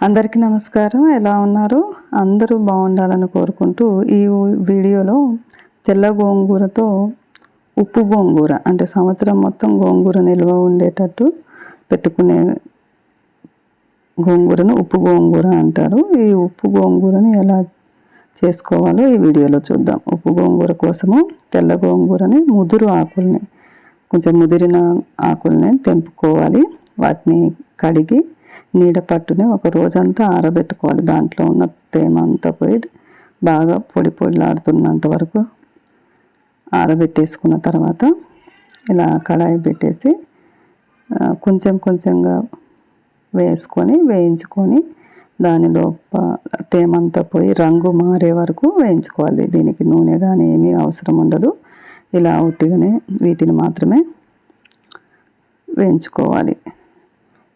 అందరికీ నమస్కారం. ఎలా ఉన్నారు? అందరూ బాగుండాలని కోరుకుంటూ ఈ వీడియోలో తెల్ల గోంగూరతో ఉప్పు గోంగూర అంటే సంవత్సరం మొత్తం గోంగూర నిల్వ ఉండేటట్టు పెట్టుకునే గోంగూరను ఉప్పు గోంగూర అంటారు. ఈ ఉప్పు గోంగూరని ఎలా చేసుకోవాలో ఈ వీడియోలో చూద్దాం. ఉప్పు గోంగూర కోసము తెల్ల గోంగూరని ముదురు ఆకుల్ని కొంచెం ముదిరిన ఆకుల్ని తెంపుకోవాలి. వాటిని కడిగి నీడ పట్టుని ఒక రోజంతా ఆరబెట్టుకోవాలి. దాంట్లో ఉన్న తేమ అంతా పోయి బాగా పొడి పొడిలాడుతున్నంత వరకు ఆరబెట్టేసుకున్న తర్వాత ఇలా కడాయి పెట్టేసి కొంచెం కొంచెంగా వేసుకొని వేయించుకొని దానిలో ప- తేమంతా పోయి రంగు మారే వరకు వేయించుకోవాలి. దీనికి నూనె కానీ ఏమీ అవసరం ఉండదు. ఇలా ఉట్టిగానే వీటిని మాత్రమే వేయించుకోవాలి.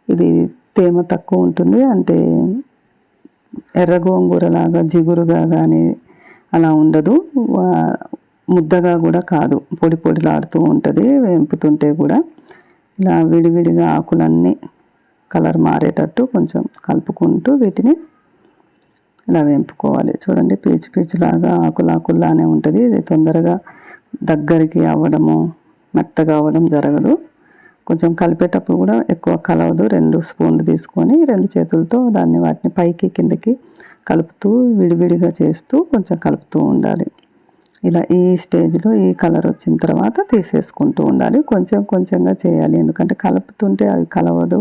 ఇది తేమ తక్కువ ఉంటుంది. అంటే ఎర్ర గోంగూరలాగా జిగురుగా కానీ అలా ఉండదు. ముద్దగా కూడా కాదు. పొడి పొడిలాడుతూ ఉంటుంది. వేంపుతుంటే కూడా ఇలా విడివిడిగా ఆకులన్నీ కలర్ మారేటట్టు కొంచెం కలుపుకుంటూ వీటిని ఇలా వేంపుకోవాలి. చూడండి పీచు పీచులాగా ఆకులు ఆకుల్లానే ఉంటుంది. ఇది తొందరగా దగ్గరికి అవ్వడము మెత్తగా అవ్వడం జరగదు. కొంచెం కలిపేటప్పుడు కూడా ఎక్కువ కలవదు. రెండు స్పూన్లు తీసుకొని రెండు చేతులతో దాన్ని వాటిని పైకి కిందకి కలుపుతూ విడివిడిగా చేస్తూ కొంచెం కలుపుతూ ఉండాలి. ఇలా ఈ స్టేజ్లో ఈ కలర్ వచ్చిన తర్వాత తీసేసుకుంటూ ఉండాలి. కొంచెం కొంచెంగా చేయాలి. ఎందుకంటే కలుపుతుంటే అవి కలవదు.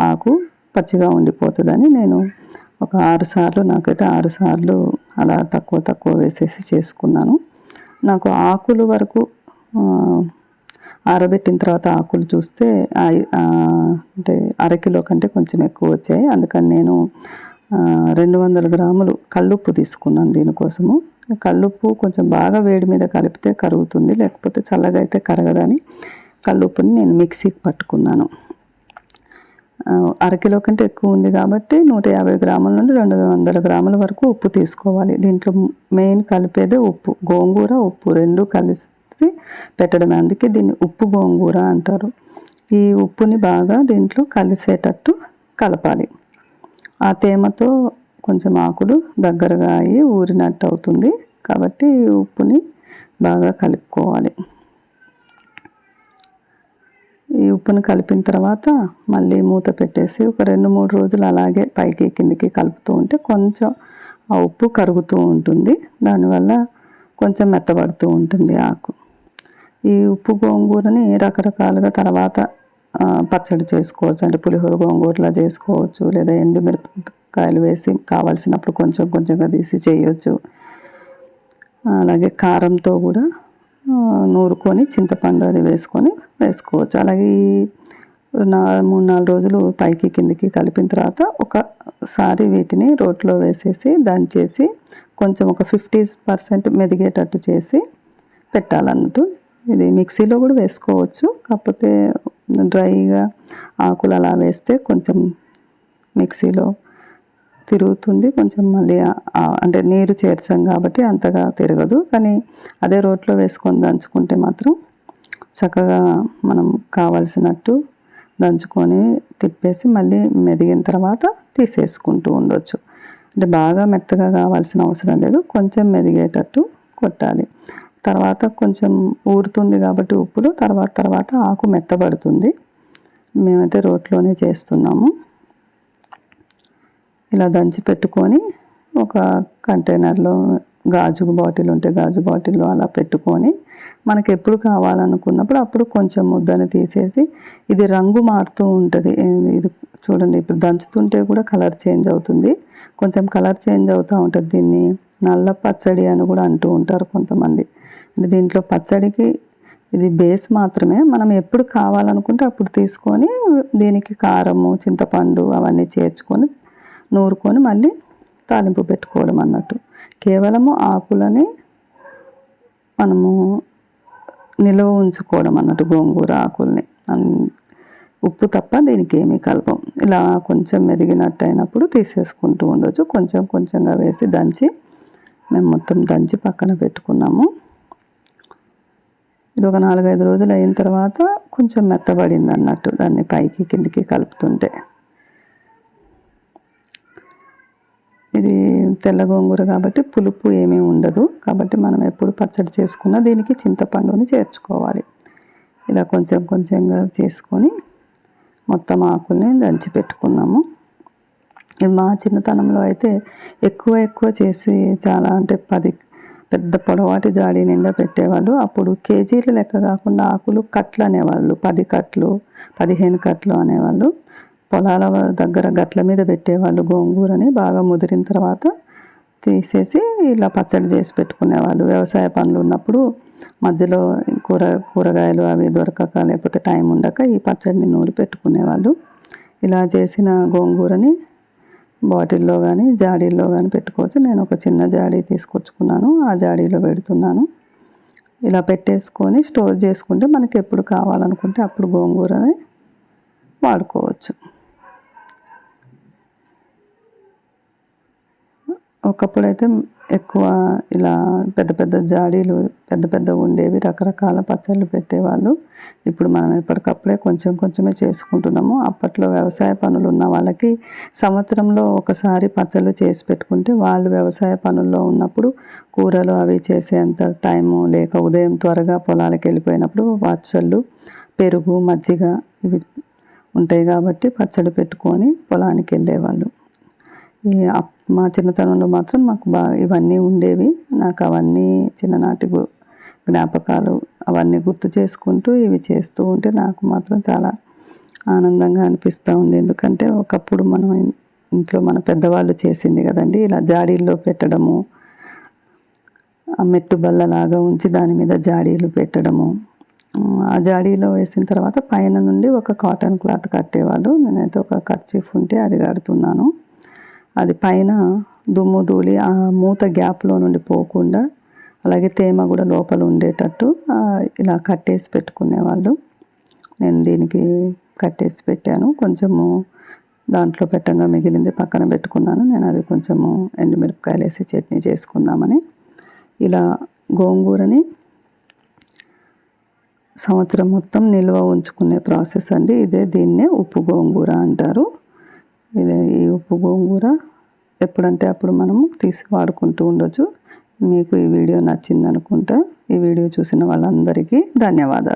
ఆకు పచ్చిగా ఉండిపోతుందని నేను ఒక ఆరు సార్లు నాకైతే ఆరు సార్లు అలా తక్కువ తక్కువ వేసేసి చేసుకున్నాను. నాకు ఆకులు వరకు ఆరబెట్టిన తర్వాత ఆకులు చూస్తే అంటే అరకిలో కంటే కొంచెం ఎక్కువ వచ్చాయి. అందుకని నేను రెండు వందల గ్రాములు కళ్ళుప్పు తీసుకున్నాను దీనికోసము. కళ్ళుప్పు కొంచెం బాగా వేడి మీద కలిపితే కరుగుతుంది లేకపోతే చల్లగా అయితే కరగదని కళ్ళుప్పుని నేను మిక్సీకి పట్టుకున్నాను. అరకిలో కంటే ఎక్కువ ఉంది కాబట్టి నూట యాభై గ్రాముల నుండి రెండు వందల గ్రాముల వరకు ఉప్పు తీసుకోవాలి. దీంట్లో మెయిన్ కలిపేదే ఉప్పు గోంగూర ఉప్పు రెండు కలిసి పెట్టడమే అందుకే దీన్ని ఉప్పు గోంగూర అంటారు. ఈ ఉప్పుని బాగా దీంట్లో కలిసేటట్టు కలపాలి. ఆ తేమతో కొంచెం ఆకులు దగ్గరగా అయ్యి ఊరినట్టు అవుతుంది. కాబట్టి ఈ ఉప్పుని బాగా కలుపుకోవాలి. ఈ ఉప్పుని కలిపిన తర్వాత మళ్ళీ మూత పెట్టేసి ఒక రెండు మూడు రోజులు అలాగే పైకి కిందికి కలుపుతూ ఉంటే కొంచెం ఆ ఉప్పు కరుగుతూ ఉంటుంది. దానివల్ల కొంచెం మెత్తబడుతూ ఉంటుంది ఆకు. ఈ ఉప్పు గోంగూరని రకరకాలుగా తర్వాత పచ్చడి చేసుకోవచ్చు. అంటే పులిహోర గోంగూరలా చేసుకోవచ్చు. లేదా ఎండుమిరపకాయలు వేసి కావాల్సినప్పుడు కొంచెం కొంచెంగా తీసి చేయొచ్చు. అలాగే కారంతో కూడా నూరుకొని చింతపండు అది వేసుకొని వేసుకోవచ్చు. అలాగే ఈ మూడు నాలుగు రోజులు పైకి కిందికి కలిపిన తర్వాత ఒకసారి వీటిని రోట్లో వేసేసి దంచేసి కొంచెం ఒక ఫిఫ్టీ పర్సెంట్ మెదిగేటట్టు చేసి పెట్టాలన్నట్టు ఇది మిక్సీలో కూడా వేసుకోవచ్చు. కాకపోతే డ్రైగా ఆకులు అలా వేస్తే కొంచెం మిక్సీలో తిరుగుతుంది. కొంచెం మళ్ళీ అంటే నీరు చేర్చాం కాబట్టి అంతగా తిరగదు. కానీ అదే రోట్లో వేసుకొని దంచుకుంటే మాత్రం చక్కగా మనం కావలసినట్టు దంచుకొని తిప్పేసి మళ్ళీ మెదిగిన తర్వాత తీసేసుకుంటూ ఉండొచ్చు. అంటే బాగా మెత్తగా కావాల్సిన అవసరం లేదు. కొంచెం మెదిగేటట్టు కొట్టాలి. తర్వాత కొంచెం ఊరుతుంది కాబట్టి ఉప్పులు తర్వాత తర్వాత ఆకు మెత్తబడుతుంది. మేమైతే రోట్లోనే చేస్తున్నాము. ఇలా దంచి పెట్టుకొని ఒక కంటైనర్లో గాజు బాటిల్ ఉంటే గాజు బాటిల్లో అలా పెట్టుకొని మనకి ఎప్పుడు కావాలనుకున్నప్పుడు అప్పుడు కొంచెం ముద్దని తీసేసి ఇది రంగు మారుతూ ఉంటుంది. ఇది- చూడండి ఇప్పుడు దంచుతుంటే కూడా కలర్ చేంజ్ అవుతుంది. కొంచెం కలర్ చేంజ్ అవుతూ ఉంటుంది దీన్ని. నల్ల పచ్చడి అని కూడా అంటూ ఉంటారు కొంతమంది. దీంట్లో పచ్చడికి ఇది బేస్ మాత్రమే. మనం ఎప్పుడు కావాలనుకుంటే అప్పుడు తీసుకొని దీనికి కారము చింతపండు అవన్నీ చేర్చుకొని నూరుకొని మళ్ళీ తాలింపు పెట్టుకోవడం అన్నట్టు. కేవలము ఆకులని మనము నిలవ ఉంచుకోవడం అన్నట్టు గోంగూర ఆకుల్ని. ఉప్పు తప్ప దీనికి ఏమీ కలపం. ఇలా కొంచెం మెదిగినట్టు అయినప్పుడు తీసేసుకుంటూ ఉండొచ్చు. కొంచెం కొంచెంగా వేసి దంచి మేము మొత్తం దంచి పక్కన పెట్టుకున్నాము. ఇది ఒక నాలుగైదు రోజులు అయిన తర్వాత కొంచెం మెత్తబడింది అన్నట్టు దాన్ని పైకి కిందికి కలుపుతుంటే. ఇది తెల్ల గోంగూర కాబట్టి పులుపు ఏమీ ఉండదు. కాబట్టి మనం ఎప్పుడు పచ్చడి చేసుకున్నా దీనికి చింతపండుని చేర్చుకోవాలి. ఇలా కొంచెం కొంచెంగా చేసుకొని మొత్తం ఆకుల్ని దంచి పెట్టుకున్నాము. మా చిన్నతనంలో అయితే ఎక్కువ ఎక్కువ చేసి చాలా అంటే పది పెద్ద పొడవాటి జాడి నిండా పెట్టేవాళ్ళు. అప్పుడు కేజీలు లెక్క కాకుండా ఆకులు కట్లు అనేవాళ్ళు. పది కట్లు పదిహేను కట్లు అనేవాళ్ళు. పొలాల దగ్గర గట్ల మీద పెట్టేవాళ్ళు గోంగూరని బాగా ముదిరిన తర్వాత తీసేసి ఇలా పచ్చడి చేసి పెట్టుకునేవాళ్ళు. వ్యవసాయ పనులు ఉన్నప్పుడు మధ్యలో కూర కూరగాయలు అవి దొరకక లేకపోతే టైం ఉండక ఈ పచ్చడిని నూరి పెట్టుకునేవాళ్ళు. ఇలా చేసిన గోంగూరని బాటిల్లో కానీ జాడీల్లో కానీ పెట్టుకోవచ్చు. నేను ఒక చిన్న జాడీ తీసుకొచ్చుకున్నాను. ఆ జాడీలో పెడుతున్నాను. ఇలా పెట్టేసుకొని స్టోర్ చేసుకుంటే మనకి ఎప్పుడు కావాలనుకుంటే అప్పుడు గోంగూరని వాడుకోవచ్చు. ఒకప్పుడైతే ఎక్కువ ఇలా పెద్ద పెద్ద జాడీలు పెద్ద పెద్ద ఉండేవి రకరకాల పచ్చళ్ళు పెట్టేవాళ్ళు. ఇప్పుడు మనం ఎప్పటికప్పుడే కొంచెం కొంచెమే చేసుకుంటున్నాము. అప్పట్లో వ్యవసాయ పనులు ఉన్న వాళ్ళకి సంవత్సరంలో ఒకసారి పచ్చళ్ళు చేసి పెట్టుకుంటే వాళ్ళు వ్యవసాయ పనుల్లో ఉన్నప్పుడు కూరలు అవి చేసేంత టైము లేక ఉదయం త్వరగా పొలాలకు వెళ్ళిపోయినప్పుడు పచ్చళ్ళు పెరుగు మజ్జిగ ఇవి ఉంటాయి కాబట్టి పచ్చడి పెట్టుకొని పొలానికి వెళ్ళేవాళ్ళు. మా చిన్నతనంలో మాత్రం మాకు బాగా ఇవన్నీ ఉండేవి. నాకు అవన్నీ చిన్ననాటి జ్ఞాపకాలు అవన్నీ గుర్తు చేసుకుంటూ ఇవి చేస్తూ ఉంటే నాకు మాత్రం చాలా ఆనందంగా అనిపిస్తూ ఉంది. ఎందుకంటే ఒకప్పుడు మనం ఇంట్లో మన పెద్దవాళ్ళు చేసింది కదండి. ఇలా జాడీల్లో పెట్టడము ఆ మెట్టు బల్లలాగా ఉంచి దాని మీద జాడీలు పెట్టడము. ఆ జాడీలో వేసిన తర్వాత పైన నుండి ఒక కాటన్ క్లాత్ కట్టేవాళ్ళు. నేనైతే ఒక కర్చీఫ్ ఉంటే అది కడుతున్నాను. అది పైన దుమ్ము ధూళి ఆ మూత గ్యాప్లో నుండి పోకుండా అలాగే తేమ కూడా లోపల ఉండేటట్టు ఇలా కట్టేసి పెట్టుకునేవాళ్ళు. నేను దీనికి కట్టేసి పెట్టాను. కొంచెము దాంట్లో పెట్టంగా మిగిలింది పక్కన పెట్టుకున్నాను. నేను అది కొంచెము ఎండుమిరపకాయలు వేసి చట్నీ చేసుకుందామని. ఇలా గోంగూరని సంవత్సరం మొత్తం నిల్వ ఉంచుకునే ప్రాసెస్ అండి. ఇదే దీన్నే ఉప్పు గోంగూర అంటారు. ఇది ఈ ఉప్పు గోంగూర ఎప్పుడంటే అప్పుడు మనము తీసి వాడుకుంటూ ఉండొచ్చు. మీకు ఈ వీడియో నచ్చింది అనుకుంటా ఈ వీడియో చూసిన వాళ్ళందరికీ ధన్యవాదాలు.